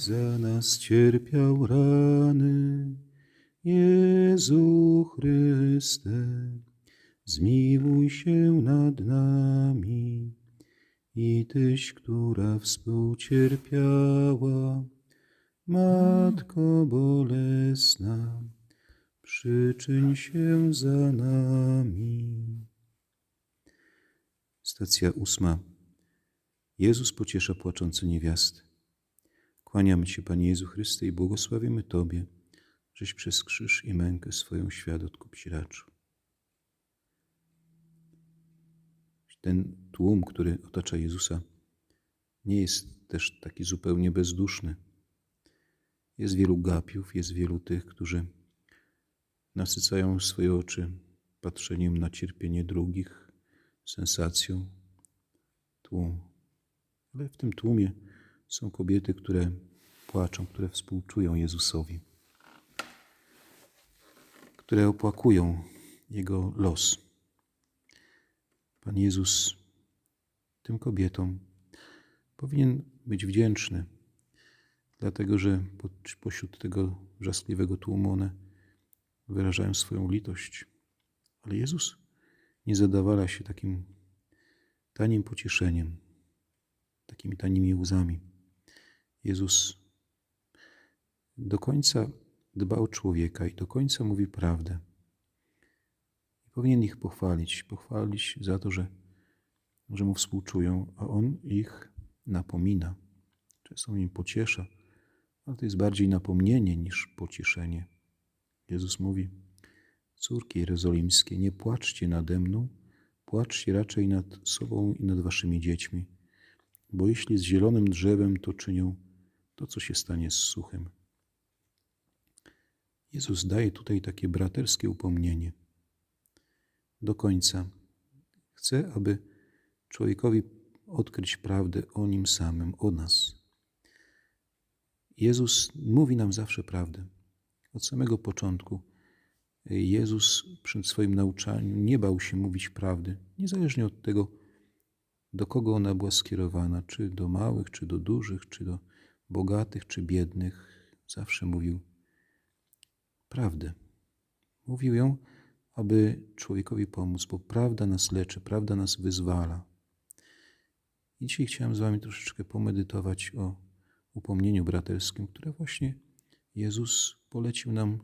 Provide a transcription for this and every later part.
za nas cierpiał rany. Jezu Chryste, zmiłuj się nad nami. I Tyś, która współcierpiała, Matko bolesna, przyczyń się za nami. Stacja ósma. Jezus pociesza płaczące niewiasty. Kłaniamy Ci, Panie Jezu Chryste, i błogosławimy Tobie, żeś przez krzyż i mękę swoją świat odkupić raczył. Ten tłum, który otacza Jezusa, nie jest też taki zupełnie bezduszny. Jest wielu gapiów, jest wielu tych, którzy nasycają swoje oczy patrzeniem na cierpienie drugich, sensacją. Tłum. Ale w tym tłumie są kobiety, które płaczą, które współczują Jezusowi, które opłakują Jego los. Pan Jezus tym kobietom powinien być wdzięczny, dlatego że pośród tego wrzaskliwego tłumu one wyrażają swoją litość. Ale Jezus nie zadawala się takim tanim pocieszeniem, takimi tanimi łzami. Jezus do końca dba o człowieka i do końca mówi prawdę. Powinien ich pochwalić, pochwalić za to, że, że mu współczują, a on ich napomina. Często im pociesza, ale to jest bardziej napomnienie niż pocieszenie. Jezus mówi: Córki jerozolimskie, nie płaczcie nade mną, płaczcie raczej nad sobą i nad waszymi dziećmi, bo jeśli z zielonym drzewem to czynią, to co się stanie z suchym? Jezus daje tutaj takie braterskie upomnienie. Do końca chce, aby człowiekowi odkryć prawdę o nim samym, o nas. Jezus mówi nam zawsze prawdę. Od samego początku Jezus przy swoim nauczaniu nie bał się mówić prawdy, niezależnie od tego, do kogo ona była skierowana, czy do małych, czy do dużych, czy do bogatych, czy biednych. Zawsze mówił prawdę. Mówił ją, aby człowiekowi pomóc, bo prawda nas leczy, prawda nas wyzwala. I dzisiaj chciałem z Wami troszeczkę pomedytować o upomnieniu braterskim, które właśnie Jezus polecił nam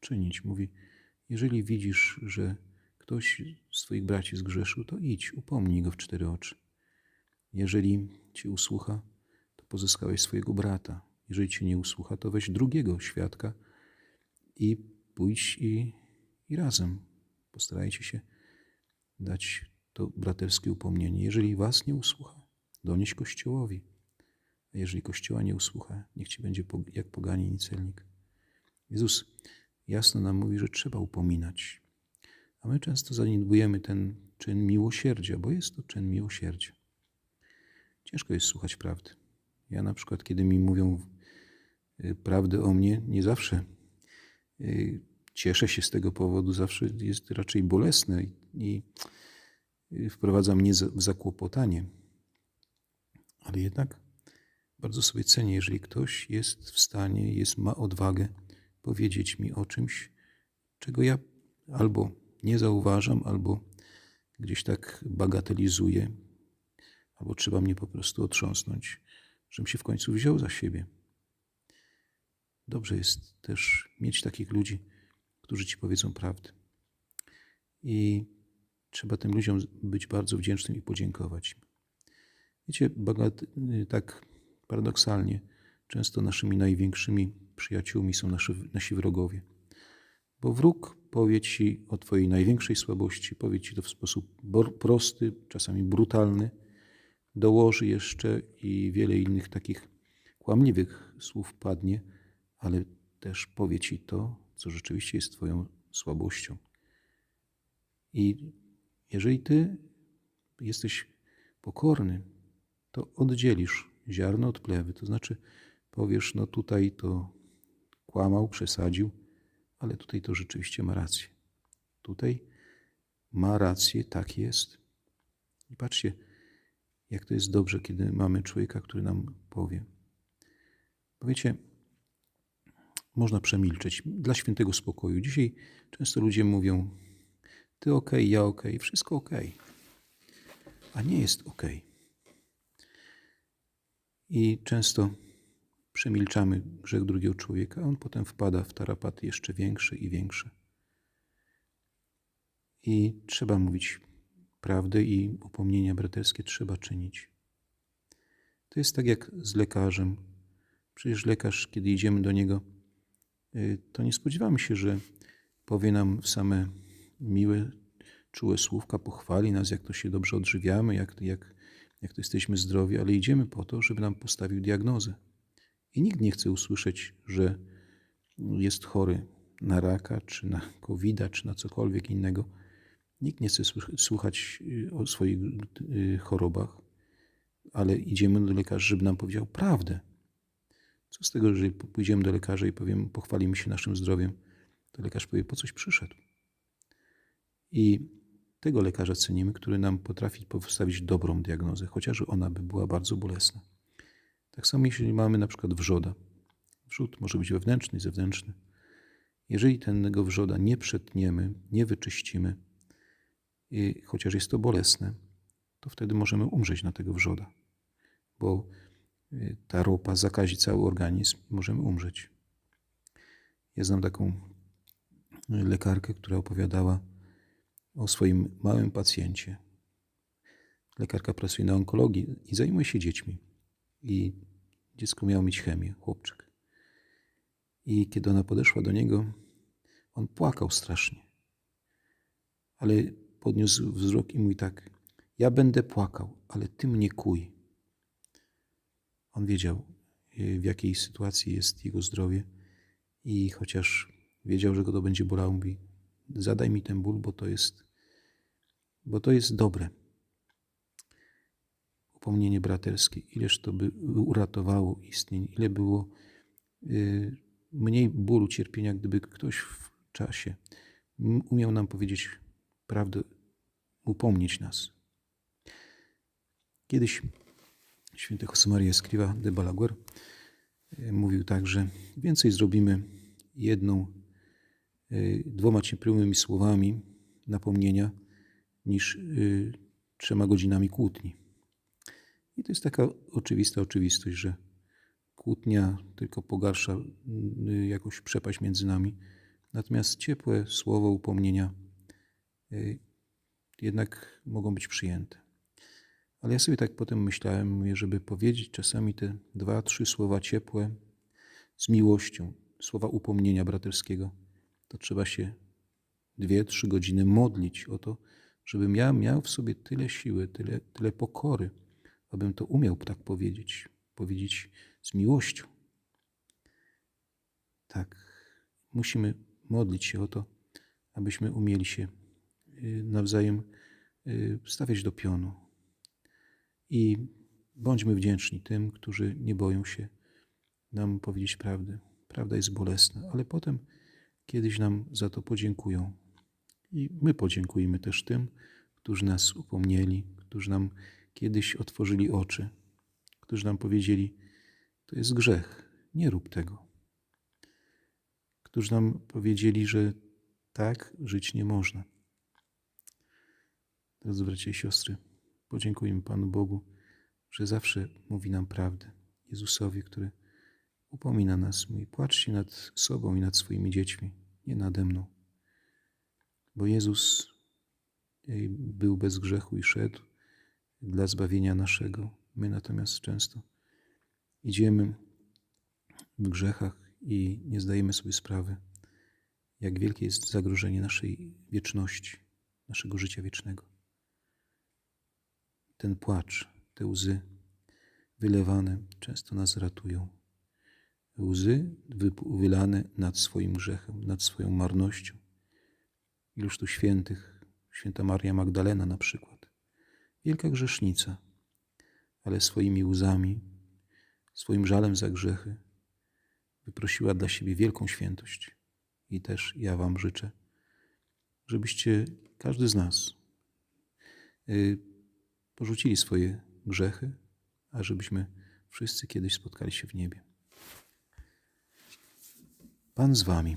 czynić. Mówi, jeżeli widzisz, że ktoś z Twoich braci zgrzeszył, to idź, upomnij go w cztery oczy. Jeżeli Cię usłucha, pozyskałeś swojego brata. Jeżeli Cię nie usłucha, to weź drugiego świadka i pójdź i, i razem postarajcie się dać to braterskie upomnienie. Jeżeli Was nie usłucha, donieś Kościołowi. A jeżeli Kościoła nie usłucha, niech Ci będzie jak poganin i celnik. Jezus jasno nam mówi, że trzeba upominać. A my często zaniedbujemy ten czyn miłosierdzia, bo jest to czyn miłosierdzia. Ciężko jest słuchać prawdy. Ja na przykład, kiedy mi mówią y, prawdę o mnie, nie zawsze y, cieszę się z tego powodu, zawsze jest raczej bolesne i y, wprowadza mnie w zakłopotanie. Ale jednak bardzo sobie cenię, jeżeli ktoś jest w stanie, jest, ma odwagę powiedzieć mi o czymś, czego ja albo nie zauważam, albo gdzieś tak bagatelizuję, albo trzeba mnie po prostu otrząsnąć, żebym się w końcu wziął za siebie. Dobrze jest też mieć takich ludzi, którzy ci powiedzą prawdę. I trzeba tym ludziom być bardzo wdzięcznym i podziękować. Wiecie, bagat, tak paradoksalnie, często naszymi największymi przyjaciółmi są nasi wrogowie. Bo wróg powie ci o twojej największej słabości, powie ci to w sposób prosty, czasami brutalny, dołoży jeszcze i wiele innych takich kłamliwych słów padnie, ale też powie ci to, co rzeczywiście jest twoją słabością. I jeżeli ty jesteś pokorny, to oddzielisz ziarno od plewy, to znaczy powiesz, no tutaj to kłamał, przesadził, ale tutaj to rzeczywiście ma rację. Tutaj ma rację, tak jest. I patrzcie, jak to jest dobrze, kiedy mamy człowieka, który nam powie. Bo wiecie, można przemilczeć dla świętego spokoju. Dzisiaj często ludzie mówią: Ty ok, ja ok, wszystko ok. A nie jest ok. I często przemilczamy grzech drugiego człowieka, a on potem wpada w tarapaty jeszcze większe i większe. I trzeba mówić prawdę i upomnienia braterskie trzeba czynić. To jest tak jak z lekarzem. Przecież lekarz, kiedy idziemy do niego, y, to nie spodziewamy się, że powie nam same miłe, czułe słówka, pochwali nas, jak to się dobrze odżywiamy, jak, jak, jak to jesteśmy zdrowi, ale idziemy po to, żeby nam postawił diagnozę. I nikt nie chce usłyszeć, że jest chory na raka, czy na covid czy na cokolwiek innego. Nikt nie chce słuchać y, o swoich y, chorobach, ale idziemy do lekarza, żeby nam powiedział prawdę. Co z tego, jeżeli pójdziemy do lekarza i powiem, pochwalimy się naszym zdrowiem, to lekarz powie, po coś przyszedł. I tego lekarza cenimy, który nam potrafi postawić dobrą diagnozę, chociaż ona by była bardzo bolesna. Tak samo jeśli mamy na przykład wrzoda. Wrzód może być wewnętrzny i zewnętrzny. Jeżeli tego wrzoda nie przetniemy, nie wyczyścimy, i chociaż jest to bolesne, to wtedy możemy umrzeć na tego wrzoda, bo y, ta ropa zakazi cały organizm i możemy umrzeć. Ja znam taką lekarkę, która opowiadała o swoim małym pacjencie. Lekarka pracuje na onkologii i zajmuje się dziećmi. I dziecko miało mieć chemię, chłopczyk. I kiedy ona podeszła do niego, on płakał strasznie. Ale podniósł wzrok i mówi tak: Ja będę płakał, ale ty mnie kuj. On wiedział, w jakiej sytuacji jest jego zdrowie, i chociaż wiedział, że go to będzie bolało, mówi: Zadaj mi ten ból, bo to jest, bo to jest dobre. Upomnienie braterskie, ileż to by uratowało istnień, ile było y, mniej bólu, cierpienia, gdyby ktoś w czasie umiał nam powiedzieć prawdę, upomnieć nas. Kiedyś święty Josemaria Escriva de Balaguer e, mówił tak, że więcej zrobimy jedną, e, dwoma ciepłymi słowami napomnienia niż e, trzema godzinami kłótni. I to jest taka oczywista oczywistość, że kłótnia tylko pogarsza jakąś przepaść między nami, natomiast ciepłe słowo upomnienia jednak mogą być przyjęte. Ale ja sobie tak potem myślałem, żeby powiedzieć czasami te dwa, trzy słowa ciepłe z miłością, słowa upomnienia braterskiego, to trzeba się dwie, trzy godziny modlić o to, żebym ja miał w sobie tyle siły, tyle, tyle pokory, abym to umiał tak powiedzieć, powiedzieć z miłością. Tak, musimy modlić się o to, abyśmy umieli się y, nawzajem y, stawiać do pionu. I bądźmy wdzięczni tym, którzy nie boją się nam powiedzieć prawdy. Prawda jest bolesna, ale potem kiedyś nam za to podziękują. I my podziękujemy też tym, którzy nas upomnieli, którzy nam kiedyś otworzyli oczy, którzy nam powiedzieli: To jest grzech, nie rób tego. Którzy nam powiedzieli, że tak żyć nie można. Drodzy bracia i siostry, podziękujmy Panu Bogu, że zawsze mówi nam prawdę. Jezusowi, który upomina nas, mówi: płaczcie nad sobą i nad swoimi dziećmi, nie nade mną. Bo Jezus był bez grzechu i szedł dla zbawienia naszego. My natomiast często idziemy w grzechach i nie zdajemy sobie sprawy, jak wielkie jest zagrożenie naszej wieczności, naszego życia wiecznego ten płacz, te łzy wylewane często nas ratują. Łzy wylane nad swoim grzechem, nad swoją marnością. Iluż tu świętych, święta Maria Magdalena na przykład, wielka grzesznica, ale swoimi łzami, swoim żalem za grzechy wyprosiła dla siebie wielką świętość. I też ja Wam życzę, żebyście, każdy z nas, y, porzucili swoje grzechy, a żebyśmy wszyscy kiedyś spotkali się w niebie. Pan z wami.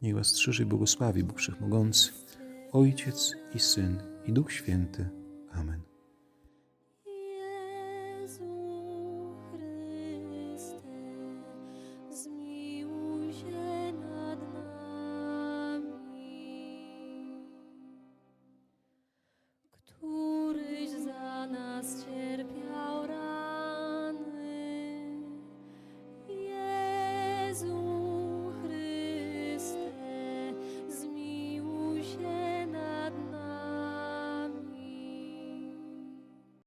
Niech was strzeże i błogosławi Bóg Wszechmogący, Ojciec i Syn i Duch Święty. Amen.